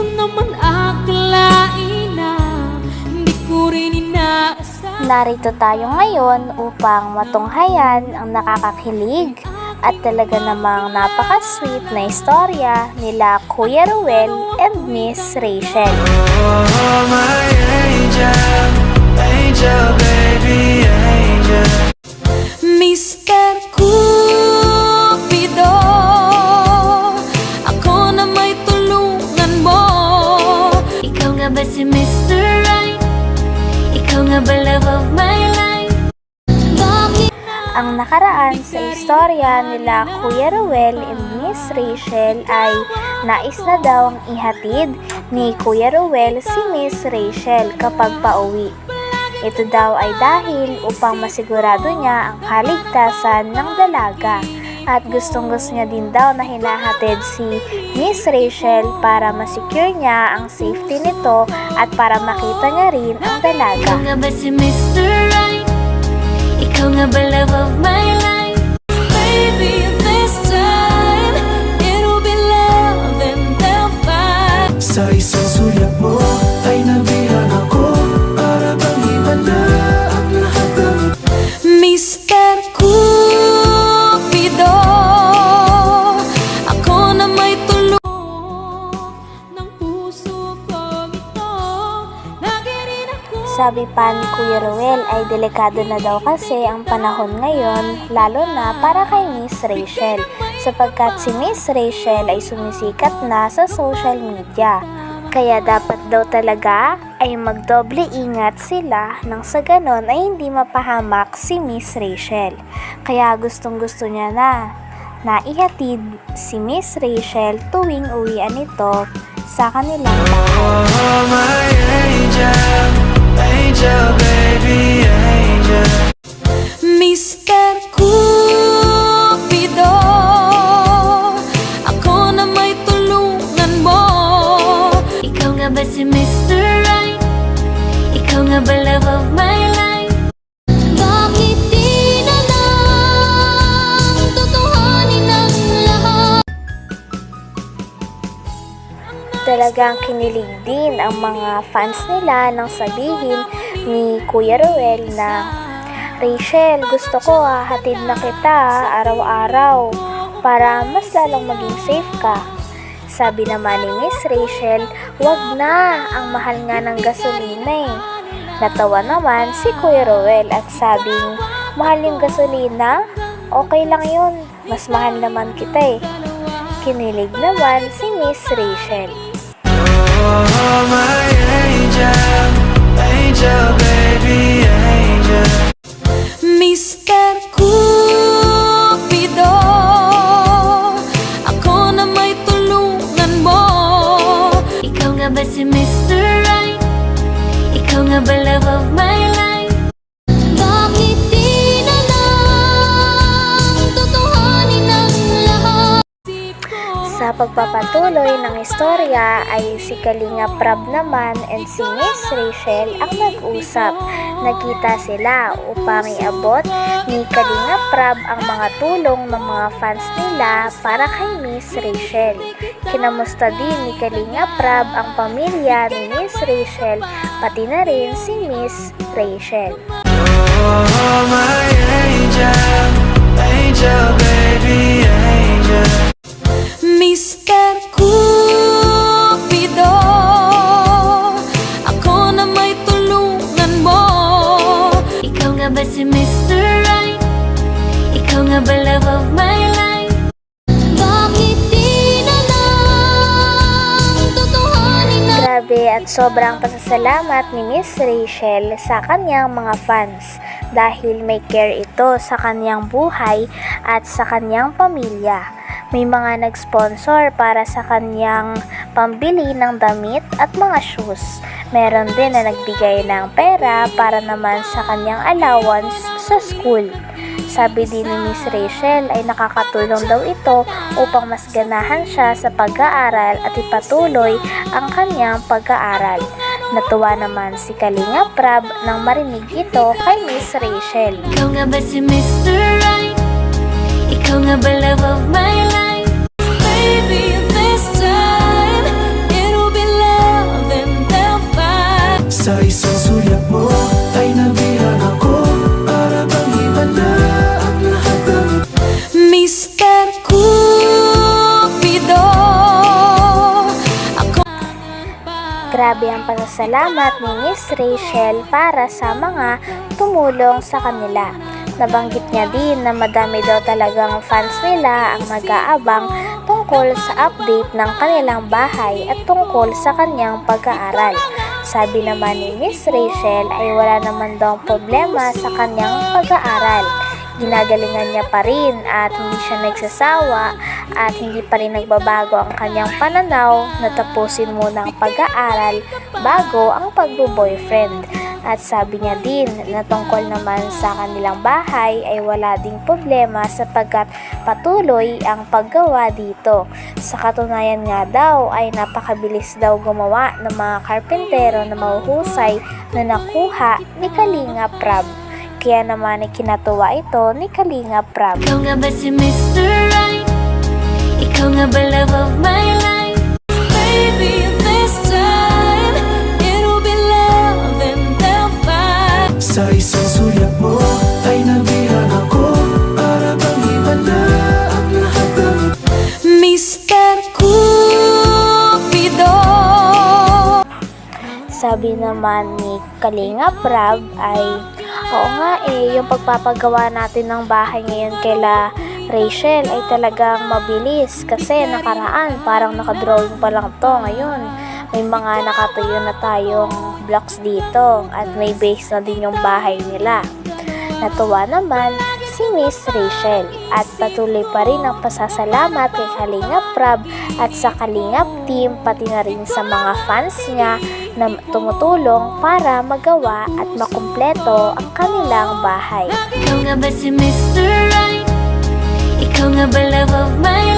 ko naman akalain na Hindi ko rin inaasahan Narito tayo ngayon upang matunghayan ang nakakakilig at talaga namang napaka-sweet na istorya nila Kuya Ruel and Miss Rachel. Oh, my angel, angel, baby, angel. Ba love of my life? Ang nakaraan sa istorya nila Kuya Ruel and Miss Rachel ay nais na daw ang ihatid ni Kuya Ruel si Miss Rachel kapag pauwi. Ito daw ay dahil upang masigurado niya ang kaligtasan ng dalaga at gustong gusto niya din daw na hinahatid si Miss Rachel para masecure niya ang safety nito at para makita niya rin ang Ikaw dalaga. nga ba si Mr. Right? Ikaw nga ba love of my life? Baby, this time It'll be love and they'll fight Sa isang Sabi pa ni Kuya Ruel ay delikado na daw kasi ang panahon ngayon lalo na para kay Miss Rachel sapagkat si Miss Rachel ay sumisikat na sa social media. Kaya dapat daw talaga ay magdoble ingat sila nang sa ganon ay hindi mapahamak si Miss Rachel. Kaya gustong gusto niya na naihatid si Miss Rachel tuwing uwian nito sa kanilang. Oh, my angel, angel, baby, angel. Mr. Talagang kinilig din ang mga fans nila nang sabihin ni Kuya Ruel na Rachel, gusto ko ah, hatid na kita ah, araw-araw para mas lalong maging safe ka. Sabi naman ni Miss Rachel, wag na, ang mahal nga ng gasolina eh. Natawa naman si Kuya Ruel at sabing, mahal yung gasolina? Okay lang yun, mas mahal naman kita eh. Kinilig naman si Miss Rachel. My angel, angel, baby, Pagpapatuloy ng istorya ay si Kalinga Prab naman and si Miss Rachel ang nag-usap. Nagkita sila upang iabot ni Kalinga Prab ang mga tulong ng mga fans nila para kay Miss Rachel. Kinamusta din ni Kalinga Prab ang pamilya ni Miss Rachel pati na rin si Miss Rachel. Oh, my angel, angel, baby, angel. Mr. Cupido Ako na may tulungan mo Ikaw nga ba si Mr. Right? Ikaw nga ba love of my life? Bakit di na lang Tutuhanin ang Grabe at sobrang pasasalamat ni Miss Rachel sa kanyang mga fans dahil may care ito sa kanyang buhay at sa kanyang pamilya. May mga nag-sponsor para sa kanyang pambili ng damit at mga shoes. Meron din na nagbigay ng pera para naman sa kanyang allowance sa school. Sabi din ni Miss Rachel ay nakakatulong daw ito upang mas ganahan siya sa pag-aaral at ipatuloy ang kanyang pag-aaral. Natuwa naman si Kalinga Prab nang marinig ito kay Miss Rachel. Ikaw nga ba si Mr. Right? Ikaw nga ba love of my life? Baby, this time It'll be love and they'll fight Sa isang sulat mo Ay nabihan ako Para bang iba na Ang lahat ng Mr. Cupido Ako Grabe ang pasasalamat ni Miss Rachel para sa mga tumulong sa kanila. Nabanggit niya din na madami daw talagang fans nila ang mag-aabang tungkol sa update ng kanilang bahay at tungkol sa kanyang pag-aaral. Sabi naman ni Miss Rachel ay wala naman daw problema sa kanyang pag-aaral. Ginagalingan niya pa rin at hindi siya nagsasawa at hindi pa rin nagbabago ang kanyang pananaw na tapusin muna ang pag-aaral bago ang pagbo-boyfriend. At sabi niya din na tungkol naman sa kanilang bahay ay wala ding problema sapagkat patuloy ang paggawa dito. Sa katunayan nga daw ay napakabilis daw gumawa ng mga karpentero na mahuhusay na nakuha ni Kalinga Prab. Kaya naman ay kinatuwa ito ni Kalinga Prab. Ikaw nga ba si Mr. Right? Ikaw nga ba love of my Sabi naman ni Kalinga Prab ay, oo nga eh, yung pagpapagawa natin ng bahay ngayon kaila Rachel ay talagang mabilis kasi nakaraan parang nakadrawing pa lang to ngayon. May mga nakatayo na tayong blocks dito at may base na din yung bahay nila. Natuwa naman si Miss Rachel at patuloy pa rin ang pasasalamat kay Kalingap Prab at sa Kalingap team pati na rin sa mga fans niya na tumutulong para magawa at makumpleto ang kanilang bahay. Ikaw nga ba si Mr. Right? Ikaw nga ba love of my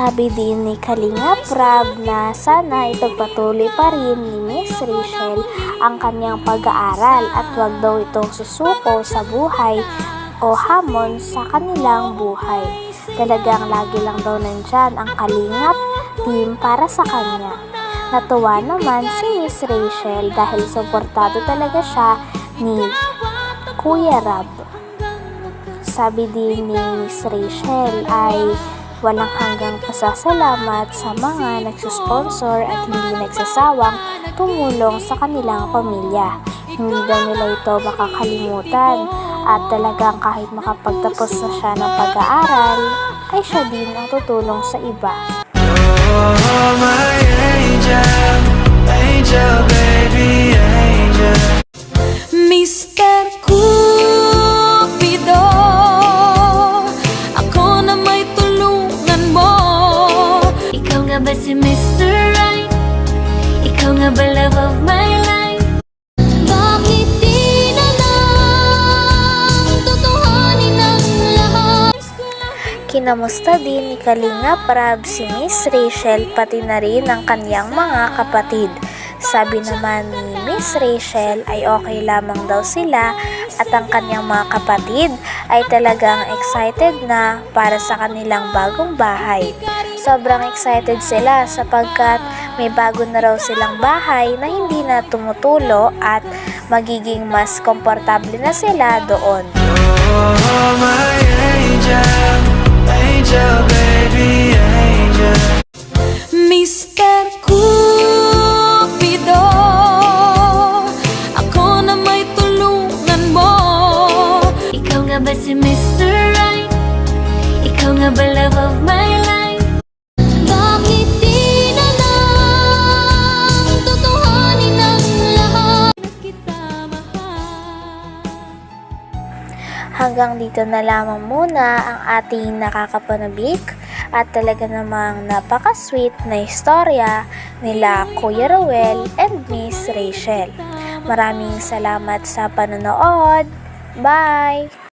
Sabi din ni Kalinga Prab na sana ipagpatuloy pa rin ni Miss Rachel ang kanyang pag-aaral at wag daw itong susuko sa buhay o hamon sa kanilang buhay. Talagang lagi lang daw nandyan ang Kalingap team para sa kanya. Natuwa naman si Miss Rachel dahil suportado talaga siya ni Kuya Rab. Sabi din ni Miss Rachel ay walang hanggang pasasalamat sa mga nagsusponsor at hindi nagsasawang tumulong sa kanilang pamilya. Hindi daw nila ito makakalimutan at talagang kahit makapagtapos na siya ng pag-aaral, ay siya din ang tutulong sa iba. Oh, my angel, angel, baby, angel Kinamusta din ni Kalinga Prab si Miss Rachel pati na rin ang kanyang mga kapatid. Sabi naman ni Miss Rachel ay okay lamang daw sila at ang kanyang mga kapatid ay talagang excited na para sa kanilang bagong bahay. Sobrang excited sila sapagkat may bago na raw silang bahay na hindi na tumutulo at magiging mas komportable na sila doon. Oh, my angel, angel, baby, angel Mr. Hanggang dito na lamang muna ang ating nakakapanabik at talaga namang napaka-sweet na istorya nila Kuya Rowel and Miss Rachel. Maraming salamat sa panonood. Bye!